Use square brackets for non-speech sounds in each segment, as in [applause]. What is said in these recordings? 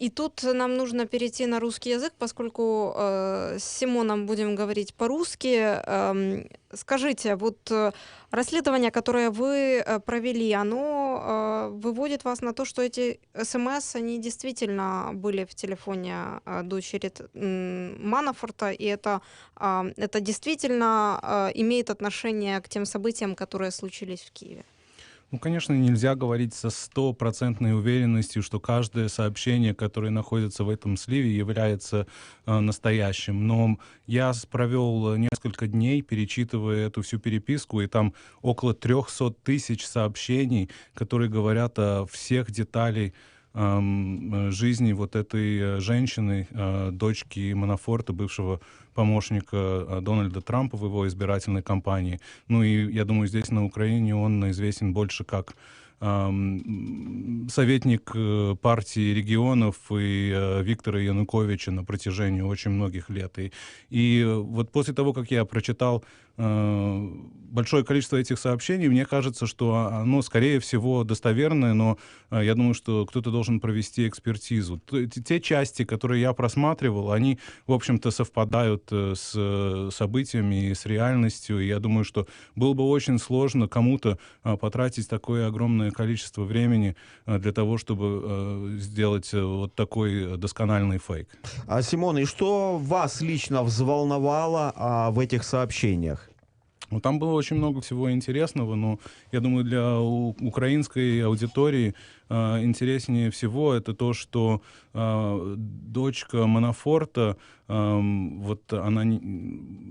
И тут нам нужно перейти на русский язык, поскольку э, с Симоном будем говорить по-русски. Эм, скажите, вот э, расследование, которое вы э, провели, оно э, выводит вас на то, что эти СМС, они действительно были в телефоне э, дочери м, Манафорта, и это, э, это действительно э, имеет отношение к тем событиям, которые случились в Киеве? Ну, конечно, нельзя говорить со стопроцентной уверенностью, что каждое сообщение, которое находится в этом сливе, является э, настоящим. Но я провел несколько дней, перечитывая эту всю переписку, и там около 300 тысяч сообщений, которые говорят о всех деталях жизни вот этой э, женщины, э, дочки Манафорта, бывшего помощника э, Дональда Трампа в его избирательной кампании. Ну и я думаю, здесь на Украине он известен больше как советник партии регионов и Виктора Януковича на протяжении очень многих лет. И, и вот после того, как я прочитал большое количество этих сообщений, мне кажется, что оно, скорее всего, достоверное, но я думаю, что кто-то должен провести экспертизу. Те части, которые я просматривал, они, в общем-то, совпадают э, с э, событиями и с реальностью. И я думаю, что было бы очень сложно кому-то потратить такое огромное количество времени для того, чтобы сделать э, вот такой доскональный фейк. А, Симон, и что вас лично взволновало а, в этих сообщениях? Ну, там было очень много всего интересного, но я думаю, для украинской аудитории э, интереснее всего это то, что э, дочка Манафорта, э, вот она не,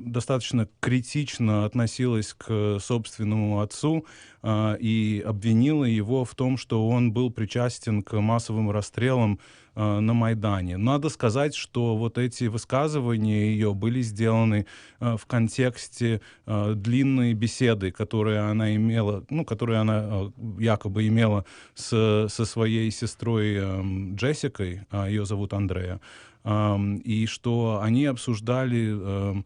достаточно критично относилась к собственному отцу э, и обвинила его в том, что он был причастен к массовым расстрелам на Майдане. Надо сказать, что вот эти высказывания ее были сделаны в контексте длинной беседы, которую она имела, ну, которую она якобы имела с, со своей сестрой эм, Джессикой, а ее зовут Андрея, и что они обсуждали эм,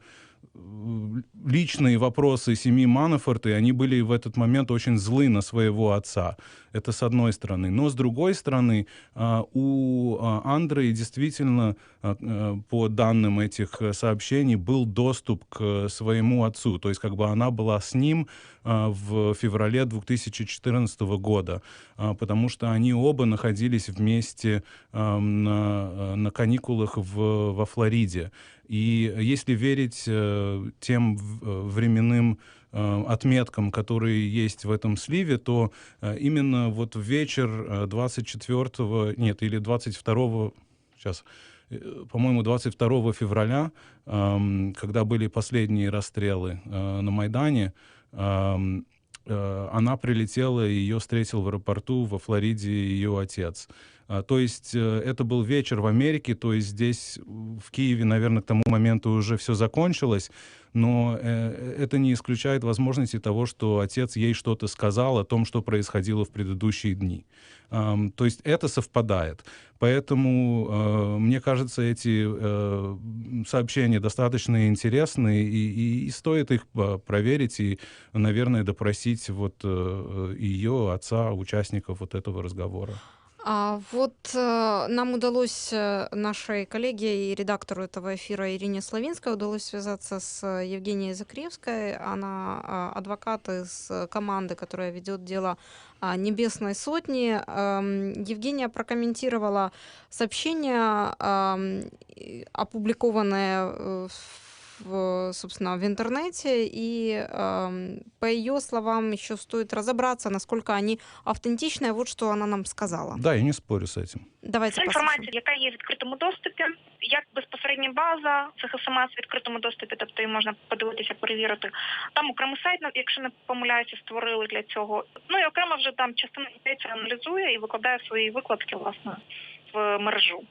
личные вопросы семьи Манафорта, и они были в этот момент очень злы на своего отца. Это с одной стороны. Но с другой стороны, а, у а, Андреи действительно, по данным этих сообщений, был доступ к своему отцу. То есть как бы она была с ним в феврале 2014 года, потому что они оба находились вместе на, на каникулах в, во Флориде. И если верить э, тем э, временным э, отметкам, которые есть в этом сливе, то именно вот вечер 24 нет, или 22 сейчас, по-моему, 22 февраля, когда были последние расстрелы на Майдане, она прилетела, и ее встретил в аэропорту во Флориде ее отец. А, то есть э, это был вечер в Америке, то есть здесь, в Киеве, наверное, к тому моменту уже все закончилось, но э, это не исключает возможности того, что отец ей что-то сказал о том, что происходило в предыдущие дни. То есть это совпадает. Поэтому, э, мне кажется, эти сообщения достаточно интересны, и, и, и стоит их проверить и, наверное, допросить вот ее, отца, участников вот этого разговора. А вот э, нам удалось, э, нашей коллеге и редактору этого эфира Ирине Славинской удалось связаться с Евгенией Закревской. Она э, адвокат из команды, которая ведет дело о Небесной Сотни. Э, Евгения прокомментировала сообщение, э, опубликованное в в, собственно, в интернете, и э, по ее словам еще стоит разобраться, насколько они автентичны. Вот что она нам сказала. Да, я не спорю с этим. Давайте Це інформація, яка є в відкритому доступі, як безпосередня база цих смс в відкритому доступі, тобто її можна подивитися, перевірити. Там окремий сайт, якщо не помиляюся, створили для цього. Ну і окремо вже там частина людей це аналізує і викладає свої викладки власне мережу.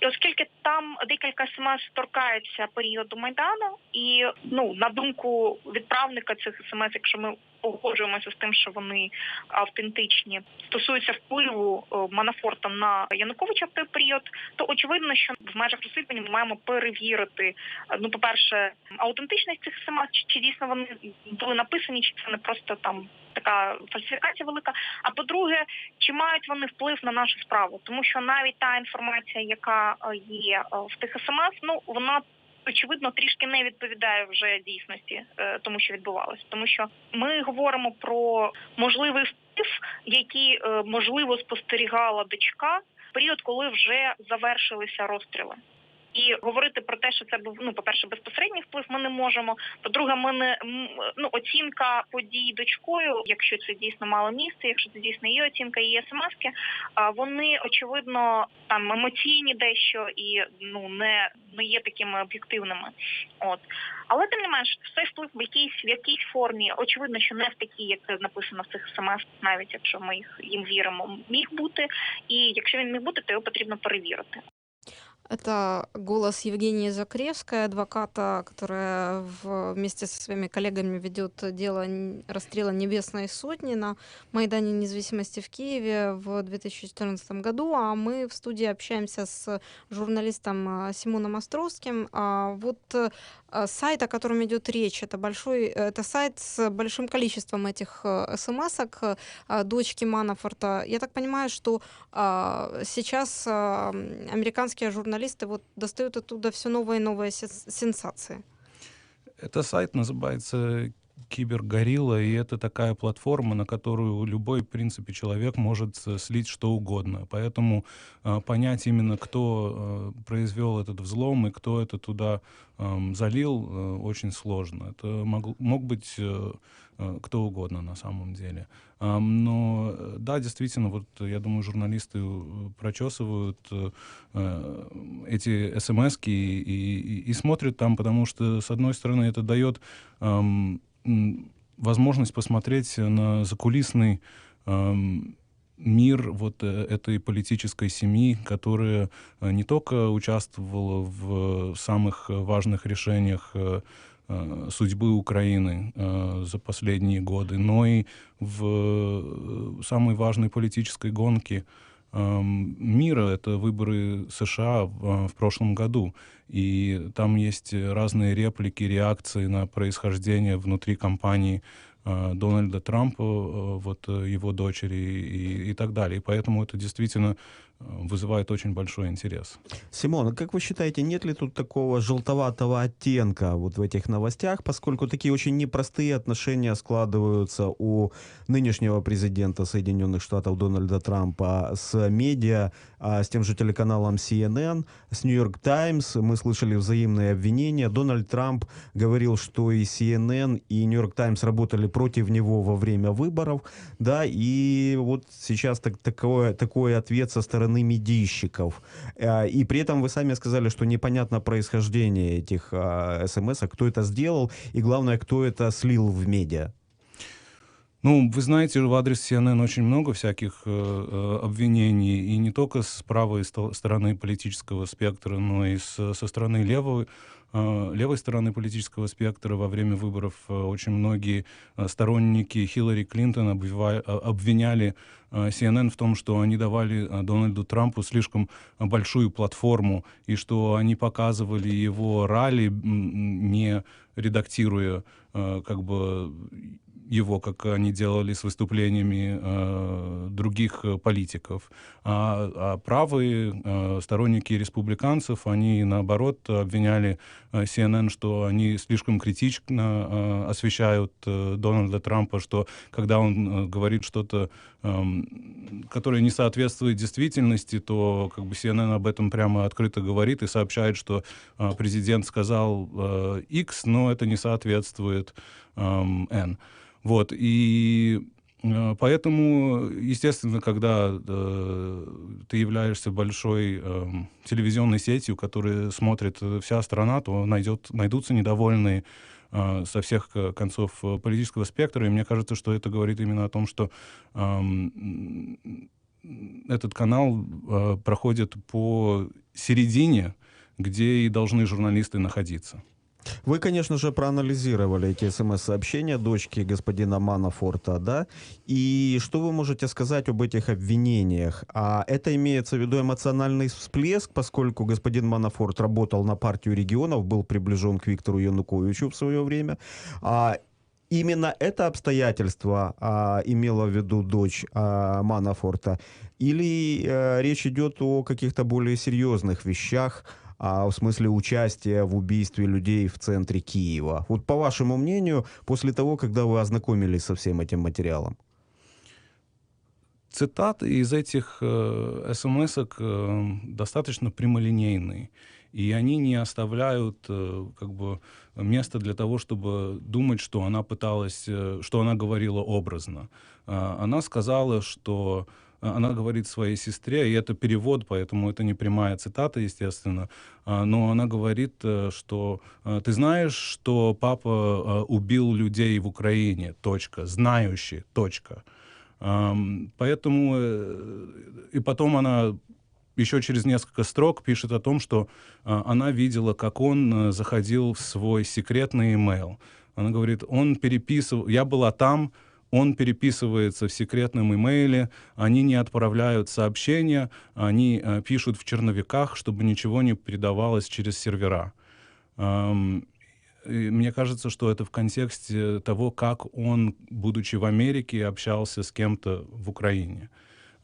І оскільки там декілька смс торкаються періоду майдану, і ну на думку відправника цих смс, якщо ми погоджуємося з тим, що вони автентичні, стосуються впливу е, Манафорта на Януковича в той період, то очевидно, що в межах розслідування ми маємо перевірити е, ну, по-перше, аутентичність цих смс, чи, чи дійсно вони були написані, чи це не просто там така фальсифікація велика. А по-друге, чи мають вони вплив на нашу справу, тому що навіть та інформація, яка е, є е, в тих смс, ну вона. Очевидно, трішки не відповідає вже дійсності е, тому, що відбувалося, тому що ми говоримо про можливий вплив, який можливо спостерігала дочка в період, коли вже завершилися розстріли. І говорити про те, що це був ну, по-перше, безпосередній вплив, ми не можемо. По-друге, ми не ну оцінка подій дочкою, якщо це дійсно мало місце, якщо це дійсно її оцінка, її смски, а вони очевидно там емоційні дещо і ну не, не є такими об'єктивними. От але тим не менш, цей вплив в якійсь в якійсь формі, очевидно, що не в такій, як це написано в цих смс, навіть якщо ми їх їм віримо, міг бути. І якщо він міг бути, то його потрібно перевірити. Это голос Евгении Закревской, адвоката, которая вместе со своими коллегами ведет дело расстрела Небесной Сотни на Майдане Независимости в Киеве в 2014 году. А мы в студии общаемся с журналистом а, Симоном Островским. А Вот э, сайт, о котором идет речь, это большой, это сайт с большим количеством этих э, смс-ок э, дочки Манафорта. Я так понимаю, что сейчас американские журналисты вот достают оттуда все новые и новые сенс- сенсации. Это сайт называется Кибергорилла, и это такая платформа, на которую любой, в принципе, человек может э, слить что угодно. Поэтому э, понять именно, кто э, произвел этот взлом и кто это туда эм, залил, э, очень сложно. Это мог, мог быть э, э, кто угодно на самом деле. Ам, но э, да, действительно, вот э, я думаю, журналисты э, прочесывают э, э, эти смс и, и, и смотрят там, потому что, с одной стороны, это дает ам, м, возможность посмотреть на закулисный ам, мир вот э, этой политической семьи, которая э, не только участвовала в самых важных решениях э, э, судьбы Украины э, за последние годы, но и в э, самой важной политической гонке эм, мира. Это выборы США в, в прошлом году. И там есть разные реплики, реакции на происхождение внутри компании э, Дональда Трампа, э, вот э, его дочери и, и так далее. И поэтому это действительно э, вызывает очень большой интерес. Симон, а как вы считаете, нет ли тут такого желтоватого оттенка вот в этих новостях, поскольку такие очень непростые отношения складываются у нынешнего президента Соединенных Штатов Дональда Трампа с медиа, а, с тем же телеканалом CNN, с Нью-Йорк Таймс. Мы слышали взаимные обвинения. Дональд Трамп говорил, что и CNN, и Нью-Йорк Таймс работали против него во время выборов, да, и вот сейчас так, такое, такой ответ со стороны медийщиков. А, И при этом вы сами сказали, что непонятно происхождение этих а, смс, кто это сделал, и главное, кто это слил в медиа. Ну, вы знаете, в адрес CNN очень много всяких э, э, обвинений, и не только с правой сто- стороны политического спектра, но и с- со стороны левой, э, левой стороны политического спектра во время выборов э, очень многие э, сторонники Хиллари Клинтон э, обвиняли э, CNN в том, что они давали э, Дональду Трампу слишком э, большую платформу, и что они показывали его ралли, не редактируя э, как бы его, как они делали с выступлениями э, других э, политиков. А, а правые э, сторонники республиканцев, они наоборот обвиняли э, CNN, что они слишком критично э, освещают э, Дональда Трампа, что когда он э, говорит что-то, эм, которое не соответствует действительности, то как бы CNN об этом прямо открыто говорит и сообщает, что э, президент сказал э, X, но это не соответствует эм, N. Вот, и э, поэтому, естественно, когда э, ты являешься большой эм, телевизионной сетью, которую смотрит э, вся страна, то найдет, найдутся недовольные э, со всех э, концов э, политического спектра. И мне кажется, что это говорит именно о том, что м, этот канал э, проходит по середине, где и должны журналисты находиться. Вы, конечно же, проанализировали эти смс-сообщения дочки господина Манафорта, да? И что вы можете сказать об этих обвинениях? А это имеется в виду эмоциональный всплеск, поскольку господин Манафорт работал на партию регионов, был приближен к Виктору Януковичу в свое время. А именно это обстоятельство а, имела в виду дочь а, Манафорта? Или а, речь идет о каких-то более серьезных вещах, а в смысле участия в убийстве людей в центре Киева. Вот по вашему мнению, после того, когда вы ознакомились со всем этим материалом. Цитаты из этих э, смс э, достаточно прямолинейные, и они не оставляют э, как бы места для того, чтобы думать, что она пыталась, э, что она говорила образно. Э, она сказала, что она говорит своей сестре, и это перевод, поэтому это не прямая цитата, естественно, а, но она говорит, э, что э, ты знаешь, что папа э, убил людей в Украине, точка, знающий, точка. Поэтому, и потом она еще через несколько строк пишет о том, что она видела, как он заходил в свой секретный email. Она говорит, он переписывал, я была там, он переписывается в секретном имейле, они не отправляют сообщения, они э, пишут в черновиках, чтобы ничего не передавалось через сервера. Эм, и мне кажется, что это в контексте того, как он, будучи в Америке, общался с кем-то в Украине.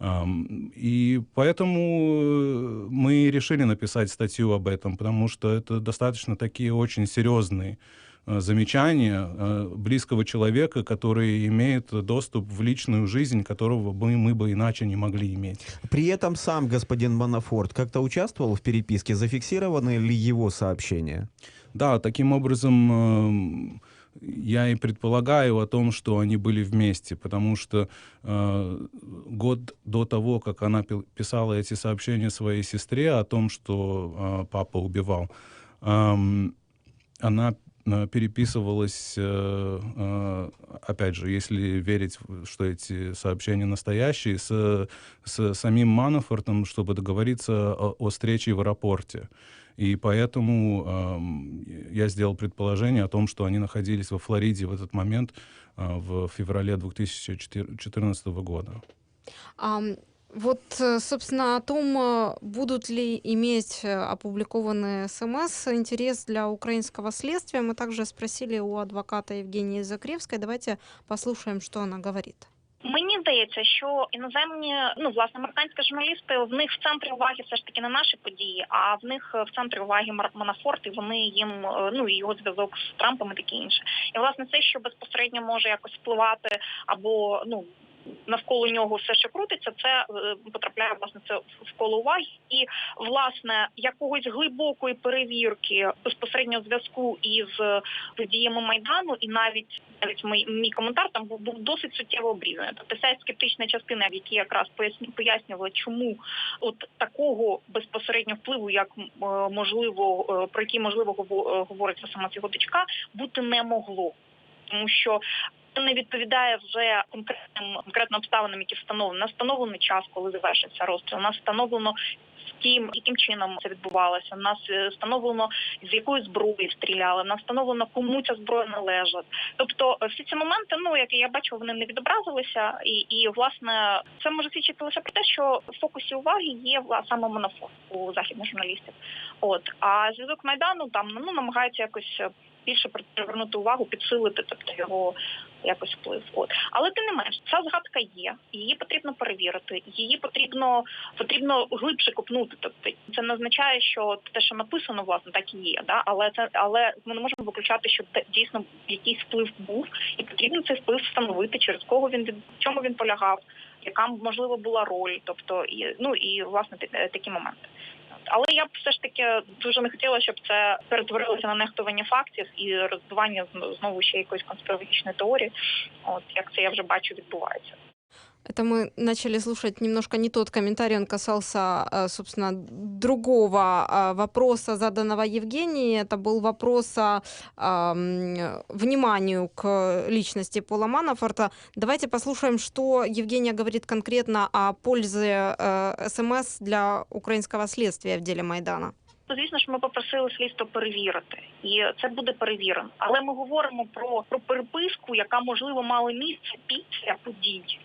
Um, и поэтому э, мы решили написать статью об этом, потому что это достаточно такие очень серьезные Э, замечания э, близкого человека, который имеет доступ в личную жизнь, которого бы мы бы иначе не могли иметь. При этом сам господин Манафорт как-то участвовал в переписке? Зафиксированы ли его сообщения? Да, таким образом эм, я и предполагаю о том, что они были вместе, потому что э, год до того, как она писала эти сообщения своей сестре о том, что э, папа убивал, э, она переписывалась, э, э, опять же, если верить, что эти сообщения настоящие, с, с самим Манафортом, чтобы договориться о, о встрече в аэропорте. И поэтому э, я сделал предположение о том, что они находились во Флориде в этот момент, э, в феврале 2014 года. Um... Вот, э, собственно, о том, э, будут ли иметь э, опубликованные СМС интерес для украинского следствия, мы также спросили у адвоката Евгении Закревской. Давайте послушаем, что она говорит. Мені здається, що іноземні, ну власне, американські журналісти в них в центрі уваги все ж таки не наші події, а в них в центрі уваги Манафорт, і вони їм ну і його зв'язок з Трампом і таке інше. І власне це, що безпосередньо може якось впливати або ну навколо нього все, що крутиться, це е, потрапляє власне це в коло уваги, і власне якогось глибокої перевірки безпосередньо зв'язку із подіями майдану, і навіть навіть мій, мій коментар там був, був досить суттєво обрізаний. Тобто ця скептична частина, в якій якраз пояснювала, чому от такого безпосередньо впливу, як е, можливо, е, про який можливо говориться сама цього дочка, бути не могло. Тому що не відповідає вже конкретним конкретним обставинам, які встановлені. На встановлений час, коли завершиться розстріл. Нас встановлено Ким яким чином це відбувалося? У нас е, встановлено з якої зброї стріляли, нас встановлено кому ця зброя належить. Тобто е, всі ці моменти, ну як я бачу, вони не відобразилися, і і власне це може свідчити лише про те, що в фокусі уваги є саме монофон у західних журналістів. От а зв'язок майдану там ну намагаються якось більше привернути увагу, підсилити, тобто його якось вплив. От але тим не менш, ця згадка є, її потрібно перевірити, її потрібно потрібно глибше копнути. Тобто це не означає, що те, що написано, власне, так і є. Да, але це але ми не можемо виключати, що дійсно якийсь вплив був, і потрібно цей вплив встановити, через кого він від чому він полягав, яка можливо була роль, тобто і ну і власне такі моменти. Але я б все ж таки дуже не хотіла, щоб це перетворилося на нехтування фактів і розбивання знову ще якоїсь конспірологічної теорії. От як це я вже бачу, відбувається. Это мы начали слушать немножко не тот комментарий, он касался, э, собственно, другого а, вопроса, заданного Евгении. Это был вопрос о вниманию к личности Пола Манафорта. Давайте послушаем, что Евгения говорит конкретно о пользе э, СМС для украинского следствия в деле Майдана. то звісно ж ми попросили слідство перевірити, і це буде перевірено. Але ми говоримо про, про переписку, яка можливо мала місце після подій.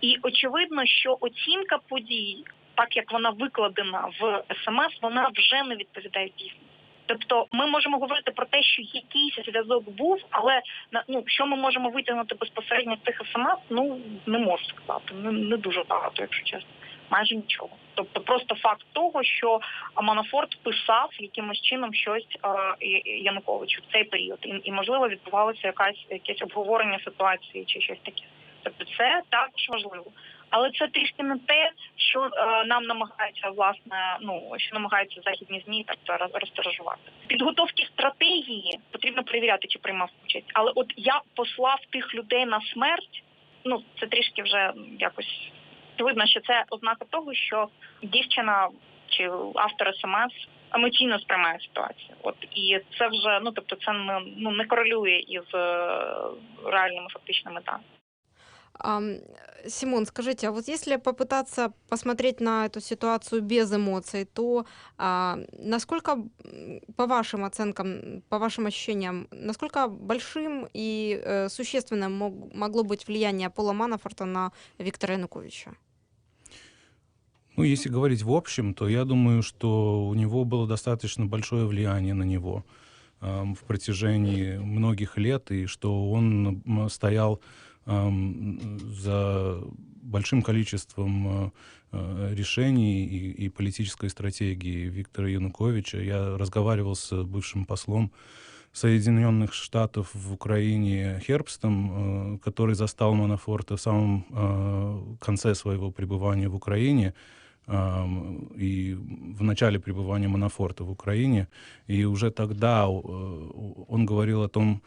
І очевидно, що оцінка подій, так як вона викладена в смс, вона вже не відповідає дійсності. Тобто, ми можемо говорити про те, що якийсь зв'язок був, але ну що ми можемо витягнути безпосередньо з цих смс, ну не можу сказати. Не, не дуже багато, якщо чесно. Майже нічого. Тобто, просто факт того, що Манафорт писав якимось чином щось Януковичу в цей період, і, і можливо відбувалося якась якесь обговорення ситуації чи щось таке. Тобто, це також важливо. Але це трішки не те, що е, нам намагаються власне, ну що намагаються західні змі так зараз розтиражувати. Підготовки стратегії потрібно перевіряти, чи приймав участь. Але от я послав тих людей на смерть. Ну це трішки вже якось видно, що це ознака того, що дівчина чи автор смс емоційно сприймає ситуацію. От і це вже ну тобто, це не ну не корелює із е, реальними фактичними даними. Ам, Симон, скажите, а вот если попытаться посмотреть на эту ситуацию без эмоций, то а, насколько, по вашим оценкам, по вашим ощущениям, насколько большим и э, существенным мог- могло быть влияние Пола Манафорта на Виктора Януковича? Ну, если говорить в общем, то я думаю, что у него было достаточно большое влияние на него ам, в протяжении многих лет, и что он стоял за большим количеством э, э, решений и, и политической стратегии Виктора Януковича. Я разговаривал с бывшим послом Соединенных Штатов в Украине Хербстом, э, который застал Манафорта в самом конце своего пребывания в Украине и в начале пребывания Манафорта в Украине. И уже тогда он говорил о том,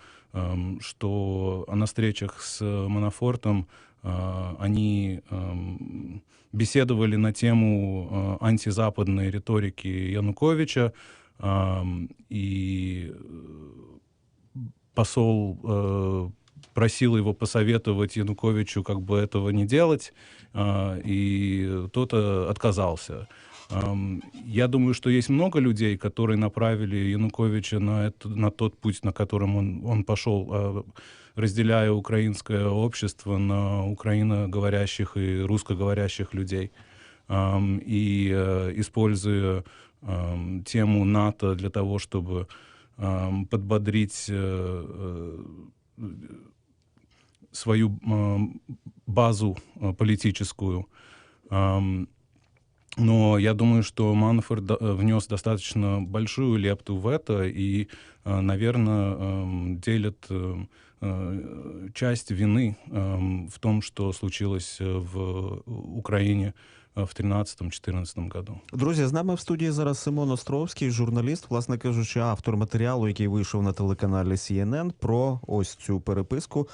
что на встречах с Манафортом а, они ам, беседовали на тему а, антизападной риторики Януковича, ам, и э, посол э, просил его посоветовать Януковичу как бы этого не делать, и тот э, отказался. Я думаю, что есть много людей, которые направили Януковича на, это, на тот путь, на котором он, он пошел, а, разделяя украинское общество на украиноговорящих и русскоговорящих людей. И э, используя тему НАТО для того, чтобы подбодрить э, э, свою базу политическую. Но я думаю, что Манфорд э, внес достаточно большую лепту в это и, наверное, делит э, э, часть вины эм, в том, что случилось э, в Украине. э, в 2013-2014 году. Друзі, з нами в студії зараз Симон Островський, журналіст, власне кажучи, автор матеріалу, який вийшов на телеканалі CNN про ось цю переписку,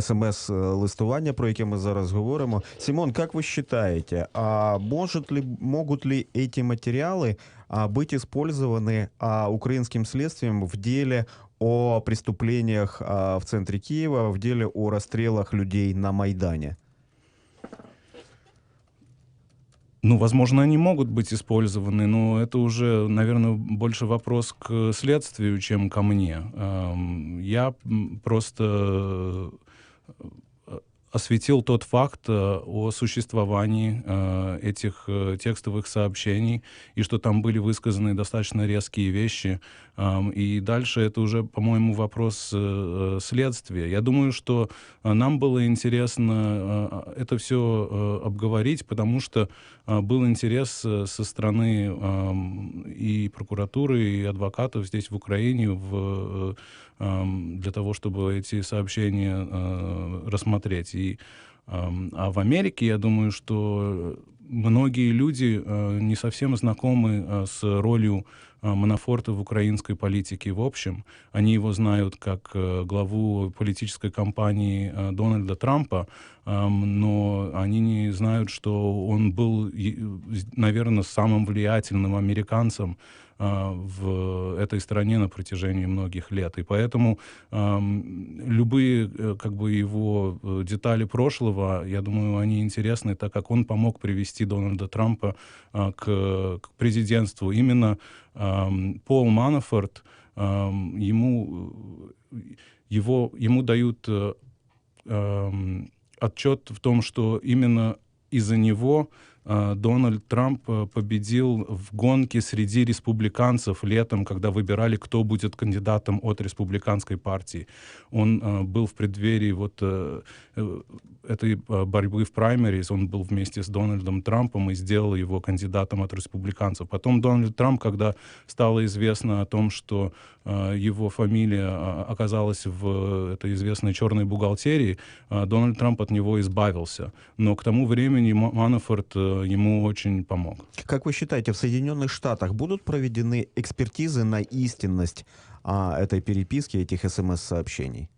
смс-листування, про яке ми зараз говоримо. Симон, как вы считаете, а может ли, могут ли эти материалы а, быть использованы а, украинским следствием в деле о преступлениях а, в центре Киева, в деле о расстрелах людей на Майдане? Ну, возможно, они могут быть использованы, но это уже, наверное, больше вопрос к следствию, чем ко мне. Эм, Я просто осветил тот факт э, о существовании э, этих э, текстовых сообщений, и что там были высказаны достаточно резкие вещи. И дальше это уже, по-моему, вопрос следствия. Я думаю, что нам было интересно это все обговорить, потому что был интерес со стороны и прокуратуры, и адвокатов здесь, в Украине, в, для того, чтобы эти сообщения э, рассмотреть. И, эм, а в Америке, я думаю, что многие люди э, не совсем знакомы э, с ролью Манафорта в украинской политике в общем. Они его знают как главу политической кампании Дональда Трампа, эм, но они не знают, что он был, наверное, самым влиятельным американцем в этой стране на протяжении многих лет. И поэтому любые э, как бы его э, детали прошлого, я думаю, они интересны, так как он помог привести Дональда Трампа а, к, президентству. Именно Пол Манафорт, ему, его, ему дают отчет в том, что именно из-за него а, Дональд Трамп э, победил в гонке среди республиканцев летом, когда выбирали, кто будет кандидатом от республиканской партии. Он э, был в преддверии вот э, этой борьбы в праймерис, он был вместе с Дональдом Трампом и сделал его кандидатом от республиканцев. Потом Дональд Трамп, когда стало известно о том, что его фамилия оказалась в этой известной черной бухгалтерии, Дональд Трамп от него избавился. Но к тому времени Манафорт ему очень помог. Как вы считаете, в Соединенных Штатах будут проведены экспертизы на истинность а, этой переписки, этих СМС-сообщений?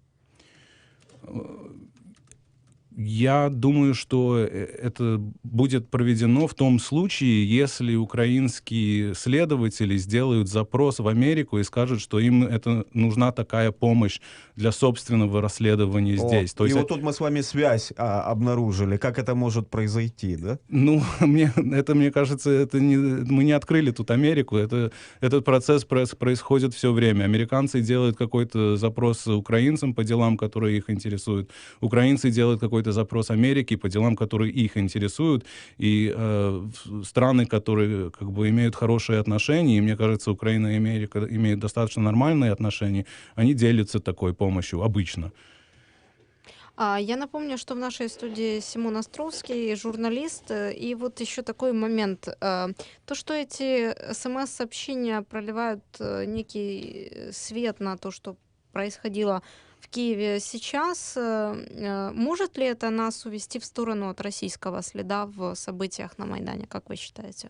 Я думаю, что э, это будет проведено в том случае, если украинские следователи сделают запрос в Америку и скажут, что им это нужна такая помощь для собственного расследования О, здесь. То и есть вот тут мы с вами связь а, обнаружили. Как это может произойти, да? Ну, [laughs] мне, это, мне кажется, это не, мы не открыли тут Америку. Это, этот процесс происходит все время. Американцы делают какой-то запрос украинцам по делам, которые их интересуют. Украинцы делают какой какой-то запрос Америки по делам, которые их интересуют, и э, страны, которые как бы имеют хорошие отношения, и мне кажется, Украина и Америка имеют достаточно нормальные отношения, они делятся такой помощью обычно. А, я напомню, что в нашей студии Симон Островский, журналист. Э, и вот еще такой момент. Э, то, что эти смс-сообщения проливают э, некий свет на то, что происходило в Киеве сейчас. Э, э, может ли это нас увести в сторону от российского следа в событиях на Майдане, как вы считаете?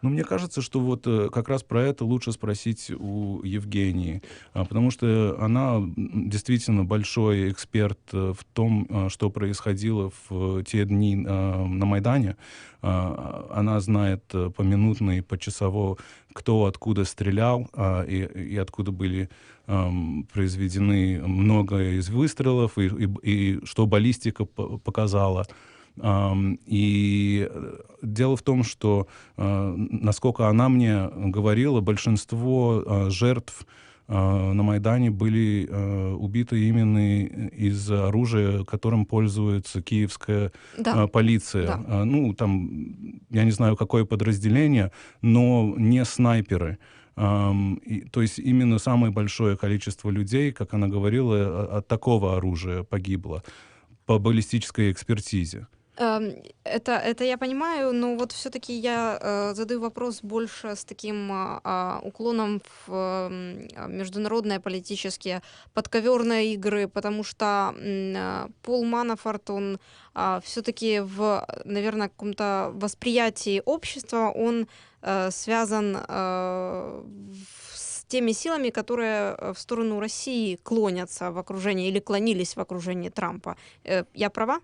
Ну, мне кажется, что вот э, как раз про это лучше спросить у Евгении, а, потому что она действительно большой эксперт в том, что происходило в те дни на Майдане. А, она знает поминутно и почасово, кто откуда стрелял и, и откуда были произведены много из выстрелов, и, и, и что баллистика показала. И дело в том, что, а, насколько она мне говорила, большинство а, жертв на Майдане были убиты именно из оружия, которым пользуется киевская да. полиция. Да. Ну, там, я не знаю, какое подразделение, но не снайперы. И, то есть именно самое большое количество людей, как она говорила, от такого оружия погибло по баллистической экспертизе. Эм, это, это я понимаю, но вот все-таки я э, задаю вопрос больше с таким э, уклоном в э, международные политические подковерные игры, потому что Пол Манафорт, он все-таки в, наверное, каком-то восприятии общества, он э, связан э, с теми силами, которые в сторону России клонятся в окружении или клонились в окружении Трампа. Я права?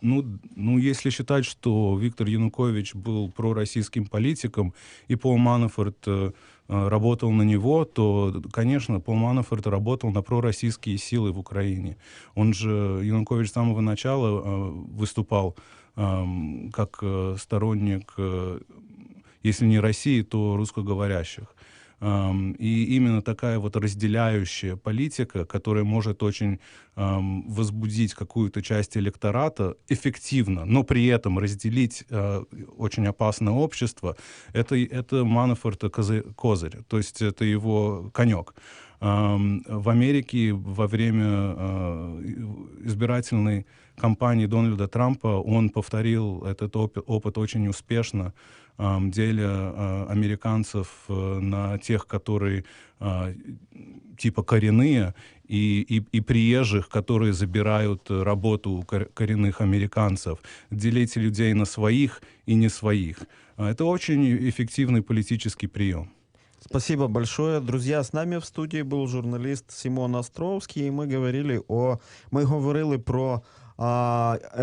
Ну, ну, если считать, что Виктор Янукович был пророссийским политиком, и Пол Манафорт э, э, работал на него, то, конечно, Пол Манафорт работал на пророссийские силы в Украине. Он же, Янукович с самого начала э, выступал э, как сторонник, э, если не России, то русскоговорящих. И именно такая вот разделяющая политика, которая может очень возбудить какую-то часть электората эффективно, но при этом разделить э, очень опасное общество, это, это Манафорта козырь, то есть это его конек. В Америке во время э, избирательной кампании Дональда Трампа он повторил этот опыт, очень успешно деля а, американцев э, на тех, которые а, типа коренные, и, и, и приезжих, которые забирают работу у коренных американцев, делить людей на своих и не своих. А, это очень эффективный политический прием. Спасибо большое. Друзья, с нами в студии был журналист Симон Островский, и мы говорили о... Мы говорили про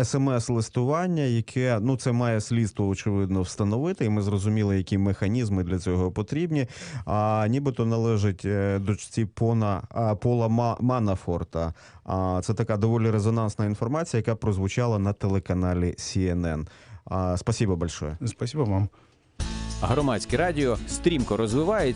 смс-листування, яке ну це має слідство очевидно встановити, і ми зрозуміли, які механізми для цього потрібні. А нібито належить е, дочці Пона Пола Манафорта. А це така доволі резонансна інформація, яка прозвучала на телеканалі CNN. А, спасибо большое. Спасибо вам. Громадське радіо стрімко розвивається.